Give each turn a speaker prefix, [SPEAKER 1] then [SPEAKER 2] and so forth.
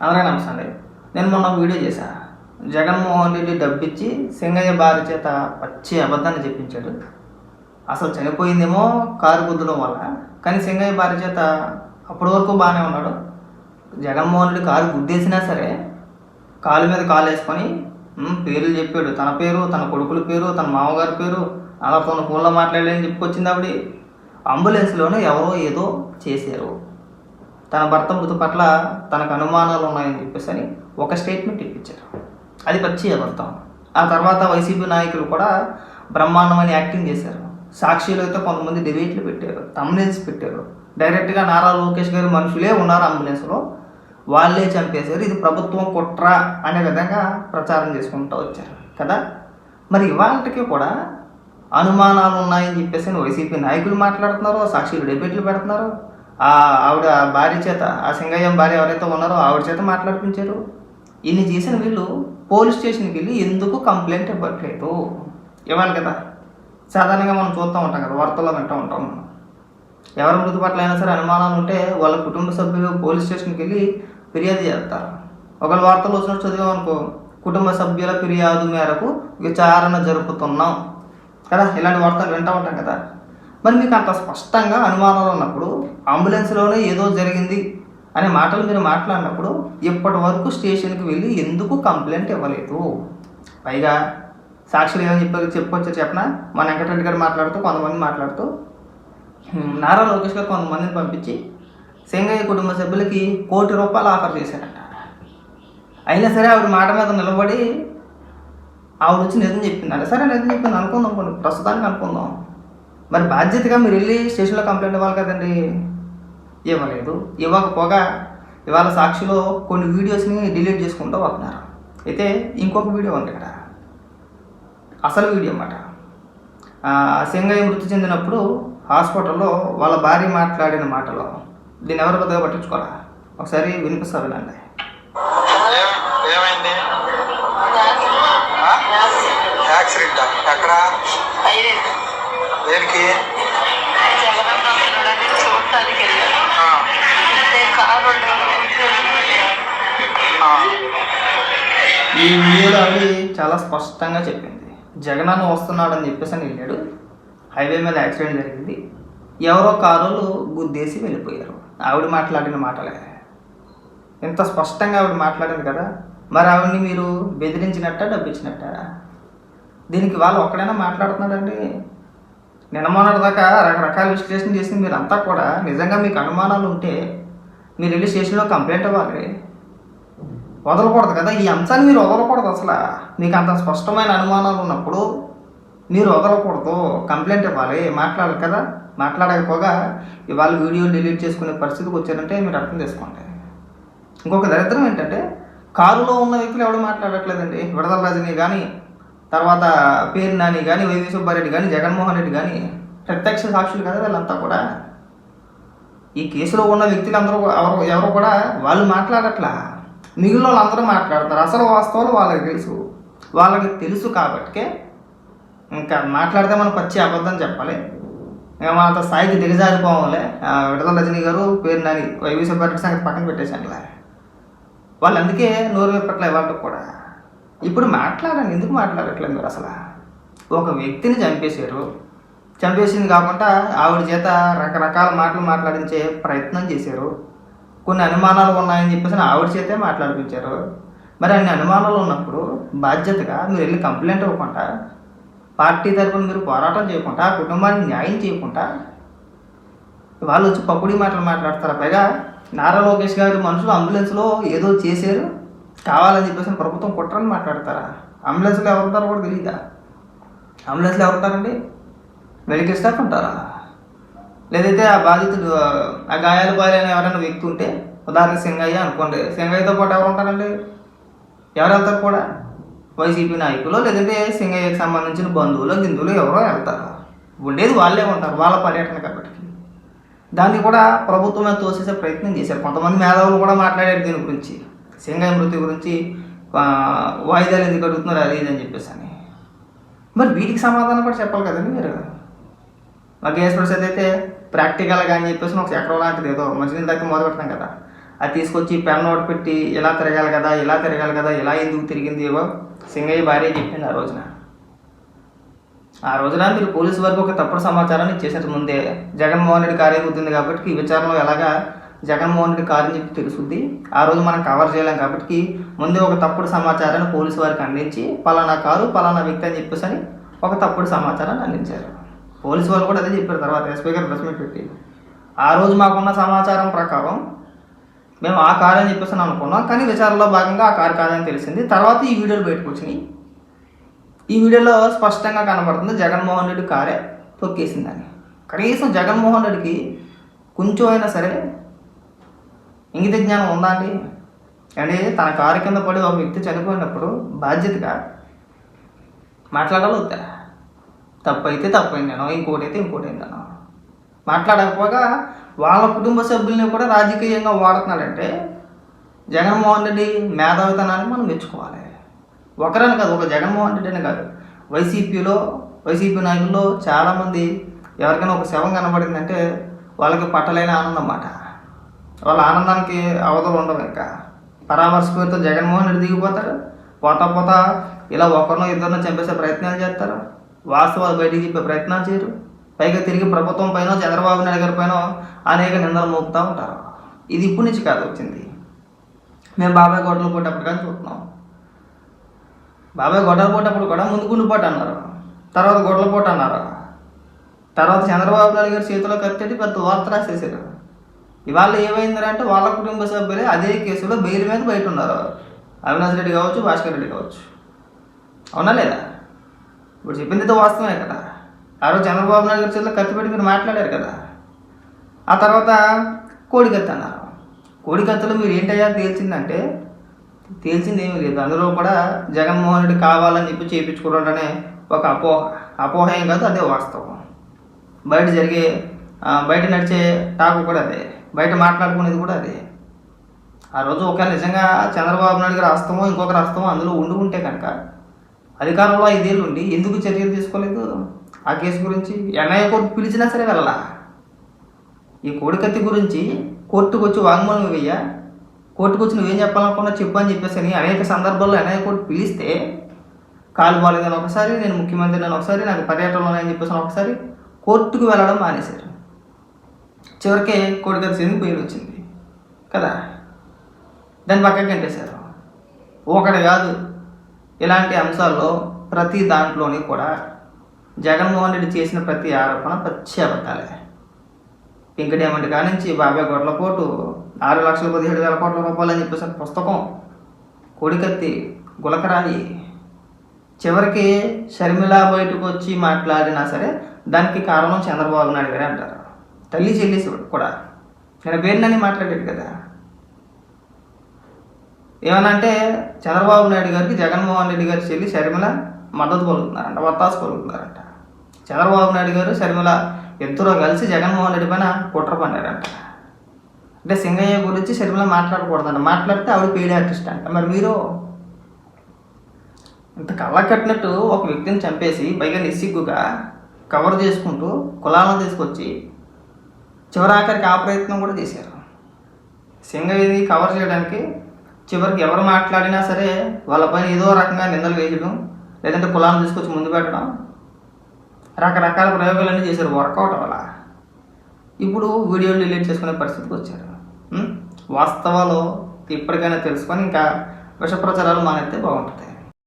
[SPEAKER 1] అందరికీ నమస్తే అండి. నేను మొన్న వీడియో చేశా. జగన్మోహన్ రెడ్డి డబ్బిచ్చి సింగయ్య భార్య చేత పచ్చి అబద్ధాన్ని చెప్పించాడు. అసలు చనిపోయిందేమో కారు గుద్దడం వల్ల కానీ సింగయ్య భార్య చేత అప్పటి వరకు బాగానే ఉన్నాడు. జగన్మోహన్ రెడ్డి కారు గుద్దేసినా సరే కాలు మీద కాలు వేసుకొని పేర్లు చెప్పాడు. తన పేరు తన కొడుకుల పేరు తన మామగారి పేరు అలా తన ఫోన్లో మాట్లాడలేని చెప్పుకొచ్చింది ఆవిడ. అంబులెన్స్లోనే ఎవరో ఏదో చేశారు. తన భర్త మృతి పట్ల తనకు అనుమానాలు ఉన్నాయని చెప్పేసి అని ఒక స్టేట్మెంట్ ఇప్పించారు. అది పచ్చి అబద్ధం. ఆ తర్వాత వైసీపీ నాయకులు కూడా బ్రహ్మాండమని యాక్టింగ్ చేశారు. సాక్షిలో అయితే కొంతమంది డిబేట్లు పెట్టారు తమ్నెల్స్ పెట్టారు. డైరెక్ట్గా నారా లోకేష్ గారి మనుషులే ఉన్నారు అంబులెన్స్లో వాళ్ళే చంపేశారు. ఇది ప్రభుత్వం కుట్ర అనే విధంగా ప్రచారం చేసుకుంటూ వచ్చారు. కదా? మరి ఇవాళకి కూడా అనుమానాలు ఉన్నాయని చెప్పేసి వైసీపీ నాయకులు మాట్లాడుతున్నారు సాక్షులు డిబేట్లు పెడుతున్నారు. ఆవిడ భార్య చేత ఆ సింగయ్యం భార్య ఎవరైతే ఉన్నారో ఆవిడ చేత మాట్లాడిపించారు. ఇన్ని చేసిన వీళ్ళు పోలీస్ స్టేషన్కి వెళ్ళి ఎందుకు కంప్లైంట్ ఇవ్వట్లేదు? ఇవ్వాలి కదా. సాధారణంగా మనం చూస్తూ ఉంటాం కదా వార్తల్లో వింటూ ఉంటాం మనం. ఎవరి మృతి పట్ల అయినా సరే అనుమానాలు ఉంటే వాళ్ళ కుటుంబ సభ్యులు పోలీస్ స్టేషన్కి వెళ్ళి ఫిర్యాదు చేస్తారు. ఒకవేళ వార్తలు వచ్చినట్టు చదివామనుకో కుటుంబ సభ్యుల ఫిర్యాదు మేరకు విచారణ జరుపుతున్నాం. కదా ఇలాంటి వార్తలు వింటూ ఉంటాం కదా. మరి మీకు అంత స్పష్టంగా అనుమానాలు ఉన్నప్పుడు అంబులెన్స్లోనే ఏదో జరిగింది అనే మాటలు మీరు మాట్లాడినప్పుడు ఇప్పటి వరకు స్టేషన్కి వెళ్ళి ఎందుకు కంప్లైంట్ ఇవ్వలేదు? పైగా సాక్షులు ఏమని చెప్పారు చెప్పుకొచ్చా చెప్పనా? మన వెంకటరెడ్డి గారు మాట్లాడుతూ కొంతమంది మాట్లాడుతూ నారా లోకేష్ గారు కొంతమందిని పంపించి సింగయ్య కుటుంబ సభ్యులకి కోటి రూపాయలు ఆఫర్ చేశారంట. అయినా సరే ఆవిడ మాట మీద నిలబడి ఆవిడ వచ్చి నిజం చెప్పిందంట. సరే నిజం చెప్పింది అనుకుందాం కొన్ని ప్రస్తుతానికి అనుకుందాం. మరి బాధ్యతగా మీరు వెళ్ళి స్టేషన్లో కంప్లైంట్ ఇవ్వాలి కదండి? ఇవ్వలేదు. ఇవ్వకపోగా ఇవాళ సాక్షిలో కొన్ని వీడియోస్ని డిలీట్ చేసుకుంటూ వస్తున్నారు. అయితే ఇంకొక వీడియో ఉంది ఇక్కడ. అసలు వీడియో అన్నమాట. ఆ, సింగయ్య మృతి చెందినప్పుడు హాస్పిటల్లో వాళ్ళ భార్య మాట్లాడిన మాటలో దీన్ని ఎవరు పెద్దగా పట్టించుకోరా? ఒకసారి వినిపిస్తా వినండి.
[SPEAKER 2] ఏమైంది? యాక్సిడెంట్. ఎక్కడ? దేనికి?
[SPEAKER 3] చూడటానికి వెళ్ళాను
[SPEAKER 1] ఈ వీడియోలో ఆవిడ చాలా స్పష్టంగా చెప్పింది. జగన్ అని వస్తున్నాడు వస్తున్నాడని చెప్పేసి అని వెళ్ళాడు హైవే మీద యాక్సిడెంట్ జరిగింది. ఎవరో కారులు గుద్దేసి వెళ్ళిపోయారు. ఆవిడ మాట్లాడిన మాటలే. ఎంత స్పష్టంగా ఆవిడ మాట్లాడింది కదా మరి ఆవిడని మీరు బెదిరించినట్ట డబ్బిచ్చినట్ట? దీనికి వాళ్ళు ఒక్కడైనా మాట్లాడుతున్నాడండి నిన్నమొన్నటి దాకా రకరకాల విశ్లేషణ చేసి మీరంతా కూడా. నిజంగా మీకు అనుమానాలు ఉంటే మీరు వెళ్ళి స్టేషన్లో కంప్లైంట్ ఇవ్వాలి వదలకూడదు కదా ఈ అంశాన్ని మీరు వదలకూడదు అసలు. మీకు అంత స్పష్టమైన అనుమానాలు ఉన్నప్పుడు మీరు వదలకూడదు కంప్లైంట్ ఇవ్వాలి మాట్లాడాలి కదా. మాట్లాడకపోగా ఇవాళ వీడియో డిలీట్ చేసుకునే పరిస్థితికి వచ్చారంటే మీరు అర్థం చేసుకోండి. ఇంకొక దరిద్రం ఏంటంటే కారులో ఉన్న వ్యక్తులు ఎవడో మాట్లాడట్లేదండి? విడదల రజనీ కానీ తర్వాత పేరు నాని కానీ వైవి సుబ్బారెడ్డి కానీ జగన్మోహన్ రెడ్డి కానీ ప్రత్యక్ష సాక్షులు కదా వీళ్ళంతా కూడా. ఈ కేసులో ఉన్న వ్యక్తులు అందరూ ఎవరు ఎవరు కూడా వాళ్ళు మాట్లాడట్లా. మిగిలిన వాళ్ళందరూ మాట్లాడతారు. అసలు వాస్తవాలు వాళ్ళకి తెలుసు. వాళ్ళకి తెలుసు కాబట్టి ఇంకా మాట్లాడితే మనం పచ్చి అబద్ధం చెప్పాలి. ఇంకా మన అంత స్థాయికి దిగజారిపోవాలే. ఆ, విడదల రజనీ గారు పేరు నాని వైవి సుబ్బారెడ్డి సంగతి పక్కన పెట్టేసానులే వాళ్ళు అందుకే నోరు విప్పట్లే వాళ్ళకి కూడా. ఇప్పుడు మాట్లాడండి. ఎందుకు మాట్లాడట్లేదు మీరు అసలు? ఒక వ్యక్తిని చంపేశారు. చంపేసింది కాకుండా ఆవిడ చేత రకరకాల మాటలు మాట్లాడించే ప్రయత్నం చేశారు. కొన్ని అనుమానాలు ఉన్నాయని చెప్పేసి ఆవిడ చేతే మాట్లాడిపించారు. మరి అన్ని అనుమానాలు ఉన్నప్పుడు బాధ్యతగా మీరు వెళ్ళి కంప్లైంట్ ఇవ్వకుండా పార్టీ తరఫున మీరు పోరాటం చేయకుండా ఆ కుటుంబానికి న్యాయం చేయకుండా వాళ్ళు వచ్చి పప్పుడి మాటలు మాట్లాడతారు? పైగా నారా లోకేష్ గారు మనుషులు అంబులెన్స్లో ఏదో చేశారు. కావాలని చెప్పేసి ప్రభుత్వం కుట్రని మాట్లాడతారా? అంబులెన్స్లో ఎవరు ఉంటారో కూడా తెలియదా అంబులెన్స్లో ఎవరు ఉంటారండి? మెడికల్ స్టాఫ్ ఉంటారా? లేదైతే ఆ బాధితుడు ఆ గాయాలు బాలైన ఎవరైనా వ్యక్తి ఉంటే ఉదాహరణ సింగయ్య అనుకోండి. సింగయ్యతో పాటు ఎవరు ఉంటారండి? ఎవరు వెళ్తారు కూడా? వైసీపీ నాయకులు లేదంటే సింగయ్యకి సంబంధించిన బంధువులు గిందువులు ఎవరో వెళ్తారు? ఉండేది వాళ్ళే ఉంటారు వాళ్ళ పర్యటన కాబట్టి. దాన్ని కూడా ప్రభుత్వమే తోసేసే ప్రయత్నం చేశారు కొంతమంది మేధావులు కూడా మాట్లాడారు దీని గురించి. సింగయ్య మృతి గురించి వాయిదాలు ఎందుకు అడుగుతున్నారు? అది ఇది అని చెప్పేసి అని. మరి వీటికి సమాధానం కూడా చెప్పాలి కదండి మీరు? మా గేస్ ప్రసాద్ అయితే ప్రాక్టికల్గా అని చెప్పేసి ఒక చక్రం లాంటిది ఏదో మంచినీళ్ళు తాగితే మొదలు పెడతాం కదా. అది తీసుకొచ్చి పెన్ నోట్ పెట్టి ఇలా తిరగాలి కదా ఇలా తిరగాలి కదా ఇలా ఎందుకు తిరిగింది ఏవో సింగయ్య భార్య చెప్పింది ఆ రోజున. ఆ రోజున మీరు పోలీసు వరకు ఒక తప్పుడు సమాచారాన్ని ఇచ్చేసారు ముందే జగన్మోహన్ రెడ్డి కార్యం అవుతుంది కాబట్టి ఈ విచారణలో ఎలాగా జగన్మోహన్ రెడ్డి కారు అని చెప్పి తెలుసుద్ది. ఆ రోజు మనం కవర్ చేయలేం కాబట్టి ముందే ఒక తప్పుడు సమాచారాన్ని పోలీసు వారికి అందించి పలానా కారు పలానా వ్యక్తి అని చెప్పేసి అని ఒక తప్పుడు సమాచారాన్ని అందించారు. పోలీసు వాళ్ళు కూడా అదే చెప్పారు తర్వాత ఎస్పీ గారు ప్రెస్ మీట్ పెట్టి. ఆ రోజు మాకున్న సమాచారం ప్రకారం మేము ఆ కారు అని చెప్పేసి అని అనుకున్నాం. కానీ విచారణలో భాగంగా ఆ కారు కాదని తెలిసింది. తర్వాత ఈ వీడియోలు బయటకు వచ్చినాయి. ఈ వీడియోలో స్పష్టంగా కనబడుతుంది జగన్మోహన్ రెడ్డి కారే తొక్కేసిందని. కనీసం జగన్మోహన్ రెడ్డికి కొంచెం అయినా సరే ఇంగిత జ్ఞానం ఉందా అండి? అంటే తన కారు కింద పడి ఒక వ్యక్తి చనిపోయినప్పుడు బాధ్యతగా మాట్లాడాలి తప్పు అయితే తప్పైంది నేను ఇంకోటి అయితే ఇంకోటి మాట్లాడకపోగా వాళ్ళ కుటుంబ సభ్యుల్ని కూడా రాజకీయంగా వాడుతున్నాడంటే జగన్మోహన్ రెడ్డి మేధావితనాన్ని మనం మెచ్చుకోవాలి. ఒకరని కాదు ఒక జగన్మోహన్ రెడ్డి అని కాదు. వైసీపీలో వైసీపీ నాయకుల్లో చాలామంది ఎవరికైనా ఒక శవం కనబడిందంటే వాళ్ళకి పట్టలేని ఆనందం అన్నమాట. వాళ్ళ ఆనందానికి అవతలు ఉండవు ఇంకా. పరామర్శ పేరుతో జగన్మోహన్ రెడ్డి దిగిపోతారు పోతా పోతా ఇలా ఒకరినో ఇద్దరినో చంపేసే ప్రయత్నాలు చేస్తారు. వాస్తవాలు బయటికి చెప్పే ప్రయత్నాలు చేయరు. పైగా తిరిగి ప్రభుత్వం పైన చంద్రబాబు నాయుడు గారి పైన అనేక నిందలు మోపుతూ ఉంటారు. ఇది ఇప్పటి నుంచి కాదు వచ్చింది. మేము బాబాయ్ గొడవలు పోటప్పుడు కానీ చూస్తున్నాం. బాబాయ్ గొడవలు పోటప్పుడు కూడా ముందు గుండుపోటు అన్నారు. తర్వాత గొడవలు పోటు అన్నారు. తర్వాత చంద్రబాబు నాయుడు గారి చేతిలో కట్టేటి పెద్ద వార్త రాసేసారు ఇవాళ ఏమైందంటే వాళ్ళ కుటుంబ సభ్యులే అదే కేసులో బెయిల్ మీద బయట ఉన్నారు అవినాష్ రెడ్డి కావచ్చు భాస్కర్ రెడ్డి కావచ్చు. అవునా లేదా? ఇప్పుడు చెప్పింది అయితే వాస్తవమే కదా. ఆ రోజు చంద్రబాబు నాయుడు గారి చేతిలో కత్తిపెట్టి మీరు మాట్లాడారు కదా. ఆ తర్వాత కోడికత్తి అన్నారు. కోడికత్తులో మీరు ఏంటయ్యా తేల్చిందంటే తేల్చింది ఏమీ లేదు. అందులో కూడా జగన్మోహన్ రెడ్డి కావాలని చెప్పి చేయించుకోవడనే ఒక అపోహ. అపోహ ఏం కాదు అదే వాస్తవం. బయట జరిగే బయట నడిచే టాకు కూడా అదే. బయట మాట్లాడుకునేది కూడా అదే. ఆ రోజు ఒకవేళ నిజంగా చంద్రబాబు నాయుడు గారు అస్తమో ఇంకొకరి అస్తమో అందులో ఉండి ఉంటే కనుక అధికారంలో ఐదేళ్ళు ఉండి ఎందుకు చర్యలు తీసుకోలేదు? ఆ కేసు గురించి ఎన్ఐఏ కోర్టు పిలిచినా సరే వెళ్ళాల. ఈ కోడికత్తి గురించి కోర్టుకు వచ్చి వాంగ్మూలం వెయ్య కోర్టుకు వచ్చి నువ్వేం చెప్పాలనుకున్నా చెప్పు అని చెప్పేసి అని అనేక సందర్భాల్లో ఎన్ఐఏ కోర్టు పిలిస్తే కాలు బాలేదని ఒకసారి నేను ముఖ్యమంత్రి నేను ఒకసారి నాకు పర్యటనలో అని చెప్పేసి ఒకసారి కోర్టుకు వెళ్ళడం మానేశారు. చివరికి కోడికత్తి ఎందుకు పేరు వచ్చింది. కదా? దాన్ని పక్కకి గంటేశారు. ఒకటి కాదు ఇలాంటి అంశాల్లో ప్రతి దాంట్లోని కూడా జగన్మోహన్ రెడ్డి చేసిన ప్రతి ఆరోపణ పచ్చి అబద్ధాలే. పింక్ డైమండ్ కానించి బాబాయ్ గొడ్లపోటు ఆరు లక్షల పదిహేడు వేల కోట్ల రూపాయలు అని చెప్పేసి పుస్తకం. కోడికత్తి గులకరాయి చివరికి షర్మిల బయటకు వచ్చి మాట్లాడినా సరే దానికి కారణం చంద్రబాబు నాయుడు గారే అంటారు. తల్లి చెల్లి కూడా. నేను పేరునని మాట్లాడాడు కదా. ఏమనంటే చంద్రబాబు నాయుడు గారికి జగన్మోహన్ రెడ్డి గారి చెల్లి షర్మిల మద్దతు పలుకుతున్నారంట వత్తాసు పలుకుతున్నారంట. చంద్రబాబు నాయుడు గారు షర్మిల ఇద్దరు కలిసి జగన్మోహన్ రెడ్డి పైన కుట్ర పన్నారంట అంటే సింగయ్య గురించి షర్మిల మాట్లాడకూడదంట. మాట్లాడితే ఆవిడ పేడి ఆర్టిస్ట్ అంట. మరి మీరు? ఇంత కళ్ళ కట్టినట్టు ఒక వ్యక్తిని చంపేసి పైగా నిస్సిగ్గుగా కవర్ చేసుకుంటూ కులాలను తీసుకొచ్చి చివరాఖరికి ఆ ప్రయత్నం కూడా చేశారు. సింగయ్యని కవర్ చేయడానికి చివరికి ఎవరు మాట్లాడినా సరే వాళ్ళపైన ఏదో రకంగా నిందలు వేయడం లేదంటే కులాలను తీసుకొచ్చి ముందు పెట్టడం రకరకాల ప్రయోగాలన్నీ చేశారు వర్కౌట్ అవ్వాల ఇప్పుడు వీడియోలు డిలీట్ చేసుకునే పరిస్థితికి వచ్చారు. వాస్తవాలు ఇప్పటికైనా తెలుసుకొని ఇంకా విష ప్రచారాలు మానేస్తే బాగుంటుంది.